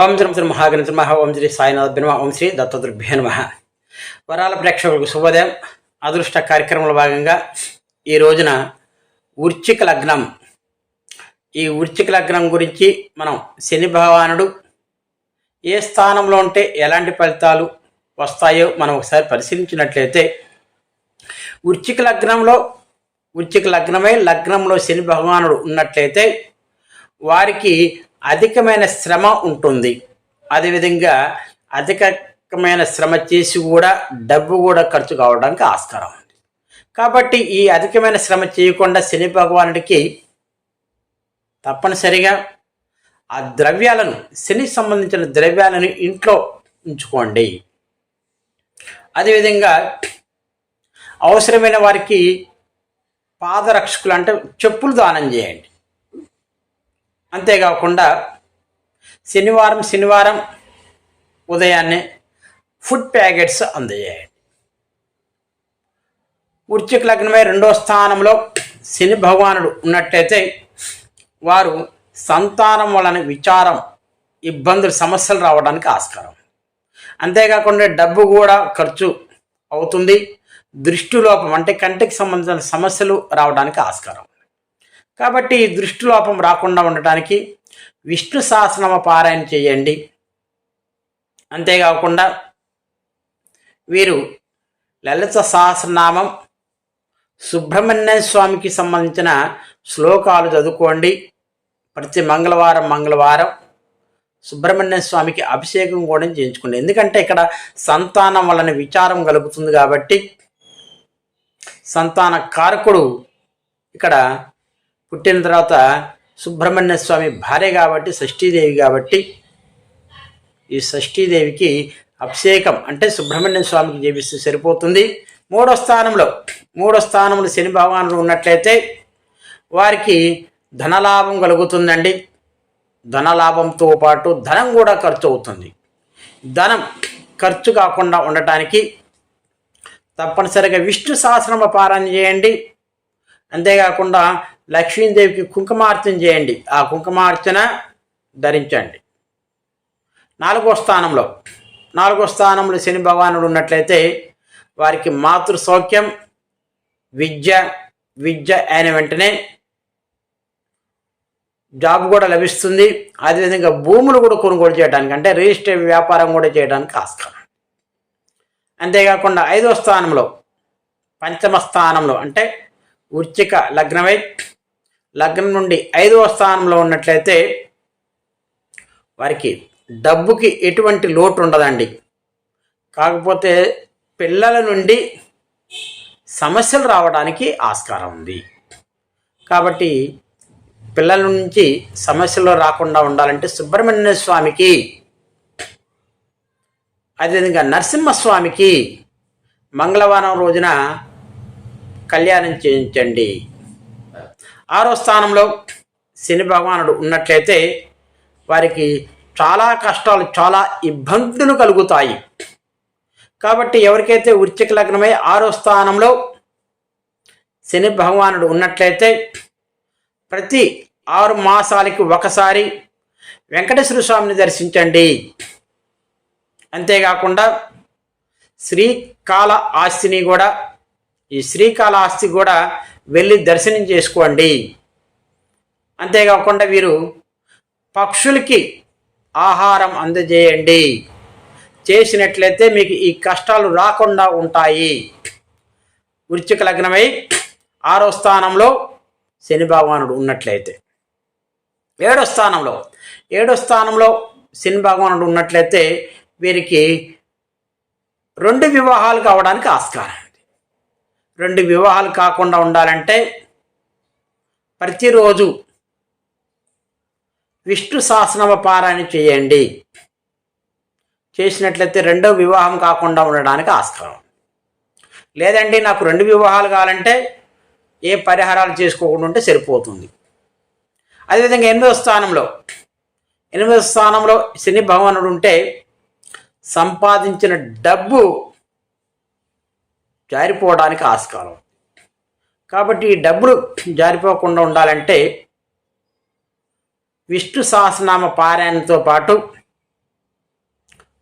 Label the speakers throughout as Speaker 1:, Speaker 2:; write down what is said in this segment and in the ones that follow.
Speaker 1: ఓం శ్రీ శ్రీ మహాగణ నమ. ఓం శ్రీ సాయినాథ్ నమ. ఓం శ్రీ దత్తదుర్భ్య నమ. వరాల ప్రేక్షకులకు శుభోదయం. అదృష్ట కార్యక్రమంలో భాగంగా ఈ రోజున ఉర్చిక లగ్నం. ఈ ఉర్చిక లగ్నం గురించి మనం శని భగవానుడు ఏ స్థానంలో ఉంటే ఎలాంటి ఫలితాలు వస్తాయో మనం ఒకసారి పరిశీలించినట్లయితే ఉర్చిక లగ్నంలో ఉర్చిక లగ్నమే లగ్నంలో శని భగవానుడు ఉన్నట్లయితే వారికి అధికమైన శ్రమ ఉంటుంది. అదేవిధంగా అధికమైన శ్రమ చేసి కూడా డబ్బు కూడా ఖర్చు కావడానికి ఆస్కారం ఉంది. కాబట్టి ఈ అధికమైన శ్రమ చేయకుండా శని భగవానుడికి తప్పనిసరిగా ఆ ద్రవ్యాలను శని సంబంధించిన ద్రవ్యాలను ఇంట్లో ఉంచుకోండి. అదేవిధంగా అవసరమైన వారికి పాదరక్షకులు అంటే చెప్పులు దానం చేయండి. అంతేకాకుండా శనివారం శనివారం ఉదయాన్నే ఫుడ్ ప్యాకెట్స్ అందజేయండి. వృశ్చిక లగ్నమై రెండో స్థానంలో శని భగవానుడు ఉన్నట్టయితే వారు సంతానం వలన విచారం ఇబ్బందులు సమస్యలు రావడానికి ఆస్కారం. అంతేకాకుండా డబ్బు కూడా ఖర్చు అవుతుంది. దృష్టి లోపం అంటే కంటికి సంబంధించిన సమస్యలు రావడానికి ఆస్కారం. కాబట్టి దృష్టిలోపం దృష్టి లోపం రాకుండా ఉండటానికి విష్ణు సహస్రనామ పారాయణ చేయండి. అంతేకాకుండా వీరు లలిత సహస్రనామం సుబ్రహ్మణ్య స్వామికి సంబంధించిన శ్లోకాలు చదువుకోండి. ప్రతి మంగళవారం మంగళవారం సుబ్రహ్మణ్య స్వామికి అభిషేకం కూడా చేయించుకోండి. ఎందుకంటే ఇక్కడ సంతానం వలన విచారం కలుగుతుంది కాబట్టి సంతాన కారకుడు ఇక్కడ పుట్టిన తర్వాత సుబ్రహ్మణ్య స్వామి భార్య కాబట్టి షష్ఠీదేవి కాబట్టి ఈ షష్ఠీదేవికి అభిషేకం అంటే సుబ్రహ్మణ్య స్వామికి చేపిస్తే సరిపోతుంది. మూడో స్థానంలో మూడో స్థానంలో శని భగవానుడు ఉన్నట్లయితే వారికి ధనలాభం కలుగుతుందండి. ధనలాభంతో పాటు ధనం కూడా ఖర్చు అవుతుంది. ధనం ఖర్చు కాకుండా ఉండటానికి తప్పనిసరిగా విష్ణు సహస్రమ పారాయణ చేయండి. అంతేకాకుండా లక్ష్మీదేవికి కుంకుమార్చన చేయండి. ఆ కుంకుమార్చన ధరించండి. నాలుగో స్థానంలో నాలుగో స్థానంలో శని భగవానుడు ఉన్నట్లయితే వారికి మాతృ సౌఖ్యం విద్య విద్య అయిన వెంటనే జాబ్ కూడా లభిస్తుంది. అదేవిధంగా భూములు కూడా కొనుగోలు చేయడానికి అంటే రిజిస్టర్ వ్యాపారం కూడా చేయడానికి ఆస్కారం. అంతేకాకుండా ఐదో స్థానంలో పంచమ స్థానంలో అంటే వృచ్చిక లగ్నమై లగ్నం నుండి ఐదవ స్థానంలో ఉన్నట్లయితే వారికి డబ్బుకి ఎటువంటి లోటు ఉండదండి. కాకపోతే పిల్లల నుండి సమస్యలు రావడానికి ఆస్కారం ఉంది. కాబట్టి పిల్లల నుంచి సమస్యలు రాకుండా ఉండాలంటే సుబ్రహ్మణ్య స్వామికి అదేవిధంగా నరసింహస్వామికి మంగళవారం రోజున కళ్యాణం చేయించండి. ఆరో స్థానంలో శని భగవానుడు ఉన్నట్లయితే వారికి చాలా కష్టాలు చాలా ఇబ్బందులు కలుగుతాయి. కాబట్టి ఎవరికైతే వృశ్చిక లగ్నమై ఆరో స్థానంలో శని భగవానుడు ఉన్నట్లయితే ప్రతి ఆరు మాసాలకి ఒకసారి వెంకటేశ్వర స్వామిని దర్శించండి. అంతేకాకుండా శ్రీకాళ ఆస్తిని కూడా ఈ శ్రీకాళహస్తి కూడా వెళ్ళి దర్శనం చేసుకోండి. అంతేకాకుండా వీరు పక్షులకి ఆహారం అందజేయండి. చేసినట్లయితే మీకు ఈ కష్టాలు రాకుండా ఉంటాయి. వృచ్చిక లగ్నమై ఆరో స్థానంలో శని భగవానుడు ఉన్నట్లయితే. ఏడో స్థానంలో ఏడో స్థానంలో శని భగవానుడు ఉన్నట్లయితే వీరికి రెండు వివాహాలు కావడానికి ఆస్కారం. రెండు వివాహాలు కాకుండా ఉండాలంటే ప్రతిరోజు విష్ణు సహస్రనామ పారాయణ చేయండి. చేసినట్లయితే రెండో వివాహం కాకుండా ఉండడానికి ఆస్కారం. లేదండి నాకు రెండు వివాహాలు కావాలంటే ఏ పరిహారాలు చేసుకోకుండా ఉంటే సరిపోతుంది. అదేవిధంగా ఎనిమిదో స్థానంలో ఎనిమిదో స్థానంలో శని భగవానుడు ఉంటే సంపాదించిన డబ్బు జారిపోవడానికి ఆస్కారం. కాబట్టి ఈ డబ్బులు జారిపోకుండా ఉండాలంటే విష్ణు సహస్రనామ పారాయణతో పాటు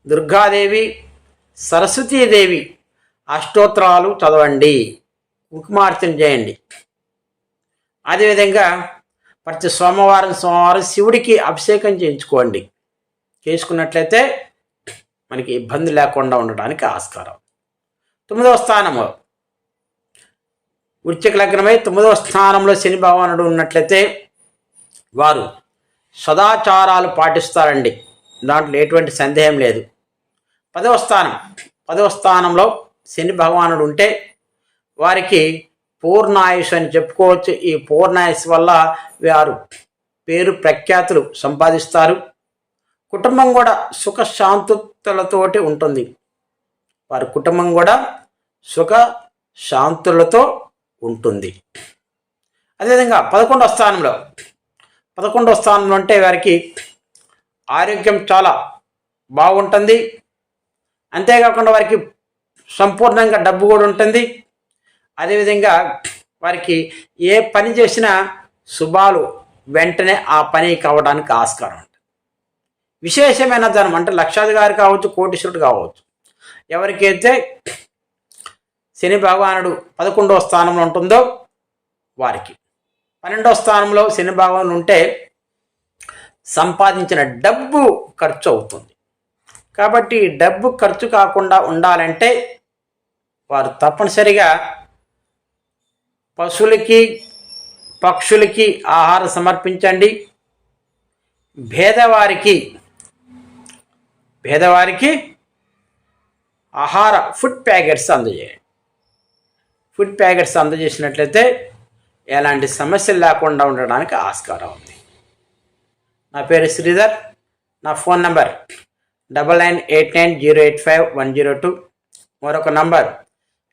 Speaker 1: దుర్గాదేవి సరస్వతీదేవి అష్టోత్తరాలు చదవండి. కుంకుమార్చన చేయండి. అదేవిధంగా ప్రతి సోమవారం సోమవారం శివుడికి అభిషేకం చేయించుకోండి. చేసుకున్నట్లయితే మనకి ఇబ్బంది లేకుండా ఉండడానికి ఆస్కారం. తొమ్మిదవ స్థానము. వృత్తిక లగ్నమై తొమ్మిదవ స్థానంలో శని భగవానుడు ఉన్నట్లయితే వారు సదాచారాలు పాటిస్తారండి. దాంట్లో ఎటువంటి సందేహం లేదు. పదవ స్థానం. పదవ స్థానంలో శని భగవానుడు ఉంటే వారికి పూర్ణాయుష్ అని చెప్పుకోవచ్చు. ఈ పూర్ణాయుష్ వల్ల వారు పేరు ప్రఖ్యాతులు సంపాదిస్తారు. కుటుంబం కూడా సుఖ శాంతులతోటి ఉంటుంది. వారి కుటుంబం కూడా సుఖ శాంతులతో ఉంటుంది. అదేవిధంగా పదకొండవ స్థానంలో పదకొండవ స్థానంలో అంటే వారికి ఆరోగ్యం చాలా బాగుంటుంది. అంతేకాకుండా వారికి సంపూర్ణంగా డబ్బు కూడా ఉంటుంది. అదేవిధంగా వారికి ఏ పని చేసినా శుభాలు వెంటనే ఆ పని కావడానికి ఆస్కారం ఉంటుంది. విశేషమైన ధనం అంటే లక్షాధికారి కావచ్చు కోటీశ్వరుడు కావచ్చు. ఎవరికైతే శని భగవానుడు పదకొండవ స్థానంలో ఉంటుందో వారికి. పన్నెండవ స్థానంలో శని భగవాను ఉంటే సంపాదించిన డబ్బు ఖర్చు అవుతుంది. కాబట్టి డబ్బు ఖర్చు కాకుండా ఉండాలంటే వారు తప్పనిసరిగా పశువులకి పక్షులకి ఆహారం సమర్పించండి. భేదవారికి పేదవారికి ఆహార ఫుడ్ ప్యాకెట్స్ అందజేయండి. ఫుడ్ ప్యాకెట్స్ అందజేసినట్లయితే ఎలాంటి సమస్యలు లేకుండా ఉండడానికి ఆస్కారం ఉంది. నా పేరు శ్రీధర్. నా phone number double nine eight nine zero eight five one zero two. మరొక number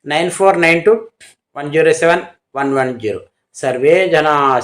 Speaker 1: nine four nine two one zero seven one one zero. Survey జనా